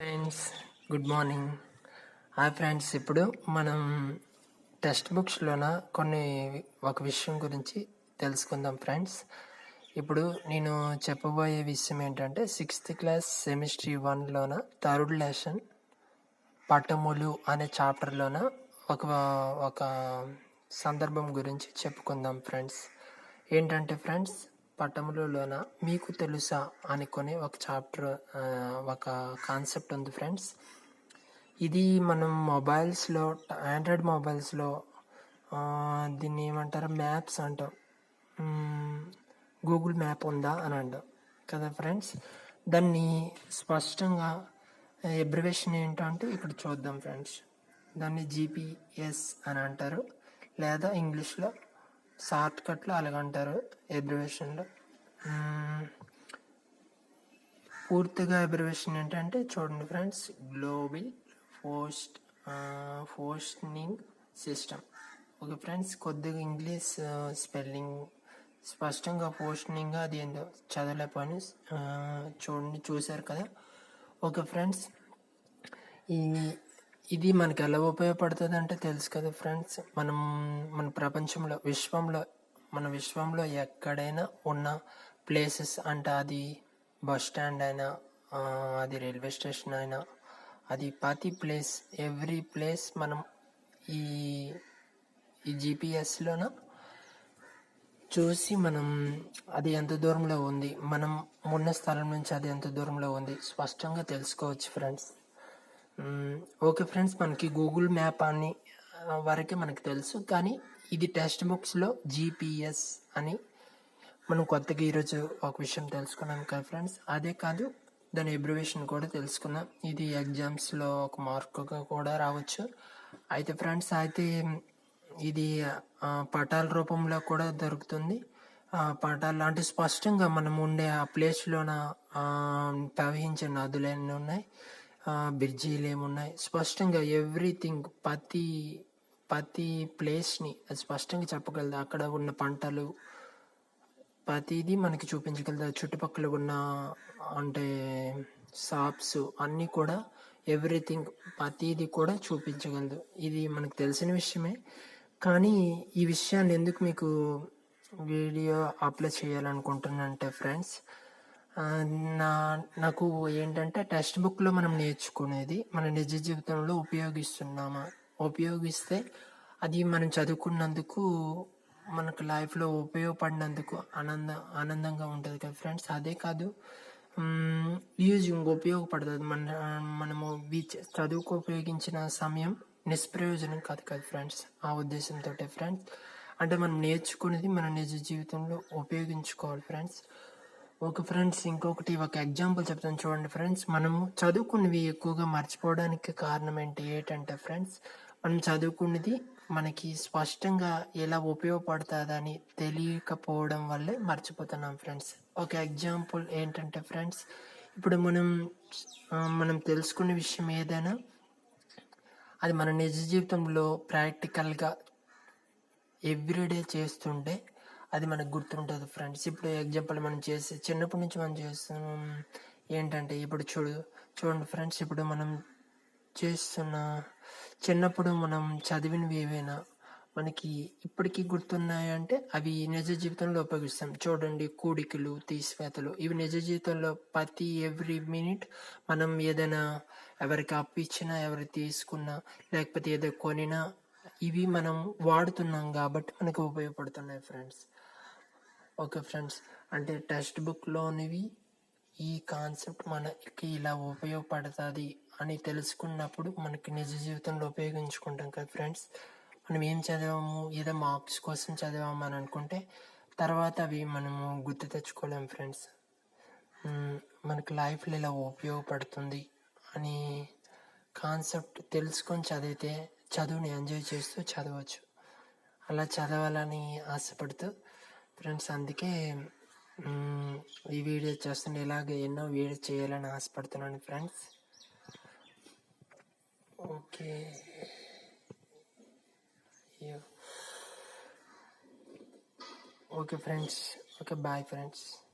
Friends good morning hi friends ఇప్పుడు మనం text బుక్స్లోన కొన్ని ఒక విషయం గురించి తెలుసుకుందాం ఫ్రెండ్స్ ఇప్పుడు నేను చెప్పబోయే విషయం ఏంటంటే సిక్స్త్ క్లాస్ సెమిస్ట్రీ వన్లోన థర్డ్ లెసన్ పటములు అనే చాప్టర్లోన ఒక ఒక సందర్భం గురించి చెప్పుకుందాం ఫ్రెండ్స్ ఏంటంటే ఫ్రెండ్స్ పటములలోన మీకు తెలుసా అనుకునే ఒక చాప్టర్ ఒక కాన్సెప్ట్ ఉంది ఫ్రెండ్స్. ఇది మనం మొబైల్స్లో ఆండ్రాయిడ్ మొబైల్స్లో దీన్ని ఏమంటారు మ్యాప్స్ అంటాం. గూగుల్ మ్యాప్ ఉందా అని అంటాం. కదా ఫ్రెండ్స్? దాన్ని స్పష్టంగా ఎబ్రివేషన్ ఏంటంటే ఇక్కడ చూద్దాం ఫ్రెండ్స్. దాన్ని జీపీఎస్ అని అంటారు. లేదా ఇంగ్లీష్లో షార్ట్ కట్లో అలాగంటారు ఎబ్రివేషన్లో పూర్తిగా ఎబ్రివేషన్ ఏంటంటే చూడండి friends global post posting system. Okay friends కొద్దిగా ఇంగ్లీష్ స్పెల్లింగ్ స్పష్టంగా పోస్టింగ్ అది ఏందో చదవలేకపోయి చూడండి చూశారు కదా. ఓకే ఫ్రెండ్స్ ఈ ఇది మనకు ఎలా ఉపయోగపడుతుంది అంటే తెలుసు కదా ఫ్రెండ్స్ మనం మన ప్రపంచంలో విశ్వంలో మన విశ్వంలో ఎక్కడైనా ఉన్న ప్లేసెస్ అంటే అది బస్ స్టాండ్ అయినా అది రైల్వే స్టేషన్ అయినా అది ప్రతి ప్లేస్ ఎవ్రీ ప్లేస్ మనం ఈ ఈ జీపీఎస్లోన చూసి మనం అది ఎంత దూరంలో ఉంది మనం ఉన్న స్థలం నుంచి అది ఎంత దూరంలో ఉంది స్పష్టంగా తెలుసుకోవచ్చు ఫ్రెండ్స్ ఓకే ఫ్రెండ్స్ మనకి గూగుల్ మ్యాప్ అని వరకే మనకు తెలుసు. కానీ ఇది టెక్స్ట్ బుక్స్లో జీపీఎస్ అని మనం కొత్తగా ఈరోజు ఒక విషయం తెలుసుకున్నాం కదా ఫ్రెండ్స్. అదే కాదు దాని ఎబ్రివేషన్ కూడా తెలుసుకున్నాం ఇది ఎగ్జామ్స్లో ఒక మార్కుగా కూడా రావచ్చు. అయితే ఫ్రెండ్స్ అయితే ఇది పటాల రూపంలో కూడా దొరుకుతుంది. పటాలు అంటే స్పష్టంగా మనం ఉండే ఆ ప్లేస్లోన ప్రవహించే నదులు ఎన్ని ఉన్నాయి? బ్రిడ్జీలు ఏమున్నాయి? స్పష్టంగా ఎవ్రీథింగ్ ప్రతి ప్రతి ప్లేస్ని అది స్పష్టంగా చెప్పగలదు? అక్కడ ఉన్న పంటలు ప్రతిదీ మనకి చూపించగలదు? చుట్టుపక్కల ఉన్న అంటే షాప్స్ అన్నీ కూడా ఎవ్రీథింగ్ ప్రతిదీ కూడా చూపించగలదు. ఇది మనకు తెలిసిన విషయమే. కానీ ఈ విషయాన్ని ఎందుకు మీకు వీడియో అప్లోడ్ చేయాలనుకుంటున్నానంటే ఫ్రెండ్స్ నా నాకు ఏంటంటే టెక్స్ట్ బుక్లో మనం నేర్చుకునేది మన నిజ జీవితంలో ఉపయోగిస్తున్నామా? ఉపయోగిస్తే అది మనం చదువుకున్నందుకు మనకు లైఫ్లో ఉపయోగపడినందుకు ఆనంద ఆనందంగా ఉంటుంది కదా ఫ్రెండ్స్. అదే కాదు యూజింగ్ ఉపయోగపడుతుంది. మన మనము చదువుకు ఉపయోగించిన సమయం నిష్ప్రయోజనం కాదు కదా ఫ్రెండ్స్. ఆ ఉద్దేశంతో ఫ్రెండ్స్. అంటే మనం నేర్చుకునేది మన నిజ జీవితంలో ఉపయోగించుకోవాలి ఫ్రెండ్స్. ఒక ఫ్రెండ్స్ ఇంకొకటి ఒక ఎగ్జాంపుల్ చెప్తాను చూడండి ఫ్రెండ్స్. మనము చదువుకున్నవి ఎక్కువగా మర్చిపోవడానికి కారణం ఏంటి ఏంటంటే ఫ్రెండ్స్ మనం చదువుకున్నది మనకి స్పష్టంగా ఎలా ఉపయోగపడుతుందని తెలియకపోవడం వల్లే మర్చిపోతున్నాం ఫ్రెండ్స్. ఒక ఎగ్జాంపుల్ ఏంటంటే ఫ్రెండ్స్ ఇప్పుడు మనం మనం తెలుసుకునే విషయం ఏదైనా అది మన నిజ జీవితంలో ప్రాక్టికల్గా ఎవ్రీడే చేస్తుంటే అది మనకు గుర్తుంటుంది ఫ్రెండ్స్. ఇప్పుడు ఎగ్జాంపుల్ మనం చేసి చిన్నప్పటి నుంచి మనం చేస్తున్నాం ఏంటంటే ఇప్పుడు చూడు చూడండి ఫ్రెండ్స్ ఇప్పుడు మనం చేస్తున్న చిన్నప్పుడు మనం చదివినవి ఏవైనా మనకి ఇప్పటికీ గుర్తున్నాయంటే అవి నిజ జీవితంలో ఉపయోగిస్తాం. చూడండి కూడికలు తీసివేతలు. ఇవి నిజ జీవితంలో ప్రతి ఎవ్రీ మినిట్ మనం ఏదైనా ఎవరికి అప్పిచ్చినా ఎవరు తీసుకున్నా లేకపోతే ఏదో కొనినా ఇవి మనం వాడుతున్నాం కాబట్టి మనకు ఉపయోగపడుతున్నాయి ఫ్రెండ్స్ ఓకే ఫ్రెండ్స్ అంటే టెక్స్ట్ బుక్లోనివి ఈ కాన్సెప్ట్ మనకి ఇలా ఉపయోగపడుతుంది అని తెలుసుకున్నప్పుడు మనకి నిజ జీవితంలో ఉపయోగించుకుంటాం కదా ఫ్రెండ్స్. మనం ఏం చదివాము ఏదో మార్క్స్ కోసం చదివాము అని అనుకుంటే తర్వాత అవి మనము గుర్తు తెచ్చుకోలేం ఫ్రెండ్స్. మనకి లైఫ్లో ఇలా ఉపయోగపడుతుంది అని కాన్సెప్ట్ తెలుసుకొని చదివితే చదువుని ఎంజాయ్ చేస్తూ చదవచ్చు. అలా చదవాలని ఆశపడుతూ ఫ్రెండ్స్ అందుకే ఈ వీడియో చేస్తుంటే ఇలాగే ఎన్నో వీడియో చేయాలని ఆశపడుతున్నాను friends. Okay. Okay friends. Okay bye friends.